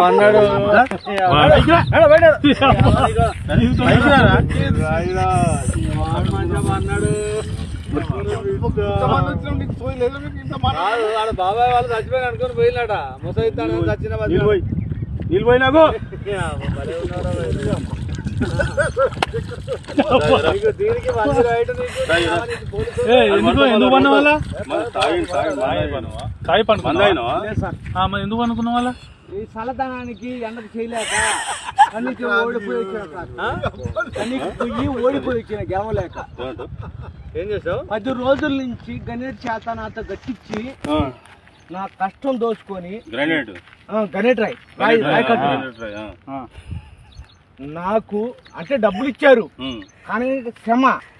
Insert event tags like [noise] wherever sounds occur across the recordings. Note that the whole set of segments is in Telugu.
అన్నాడు [laughs] బాబాయ్ వాళ్ళు చచ్చిపోయిన అనుకుని పోయినాడ? ముసైతాడు చచ్చిన నీళ్ళు పోయి నీళ్ళు పోయి నాకు నీకు దీనికి మంచి రైట్ నీకు నీకు పోలీసు ఏ, ఎందుకు ఎందుకు పన్న వాళ్ళ తాయి మరి ఎందుకు అనుకున్న ఈ చల్లదనానికి ఎండకు చేయలేక కన్నీకి ఓడిపోయి కన్నీకి పోయి ఓడిపోయి వచ్చిన గెలవలేక. ఏం చేసావు పది రోజుల నుంచి గణేట్ చేత నాతో గట్టించి నా కష్టం దోచుకొని గ్రానైట్. గణేట్ రాయ్ రాయ్ రాయ్. నాకు అంటే డబ్బులు ఇచ్చారు కానీ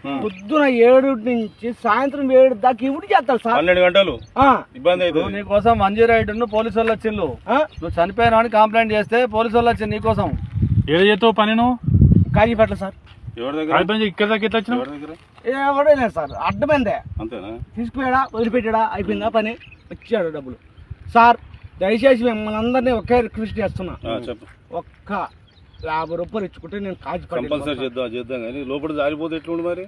Hmm. పొద్దున ఏడు నుంచి సాయంత్రం ఏడు దాకా ఇవి చేస్తారు సార్? పన్నెండు గంటలు? ఆ, ఇబ్బంది అవుతుంది నీకోసం మంజీ రైడ్ పోలీసు వాళ్ళు వచ్చిండు ఆ, నువ్వు చనిపోయినా అని కంప్లైంట్ చేస్తే పోలీసు వాళ్ళు వచ్చింది నీకోసం ఏడ చేస్తావు పని నువ్వు? కాజీపేట సార్. ఇక్కడ దాకా ఎట్లా వచ్చినావు? ఎవరి దగ్గర? ఎవడో లేదు సార్? అడ్డమైందే. అంతేనా? తీసుకుపోయాడా? వదిలిపెట్టాడా? అయిపోయిందా పని? వచ్చాడు డబ్బులు. సార్ దయచేసి మిమ్మల్ని అందరినీ ఒకే రిక్వెస్ట్ చేస్తున్నా. ఒక్క యాభై రూపాయలు ఇచ్చుకుంటే నేను కాజీపేట కంపల్సరీ చేద్దాం చేద్దాం కానీ లోపల జారిపోతే ఎట్లుండి మరి?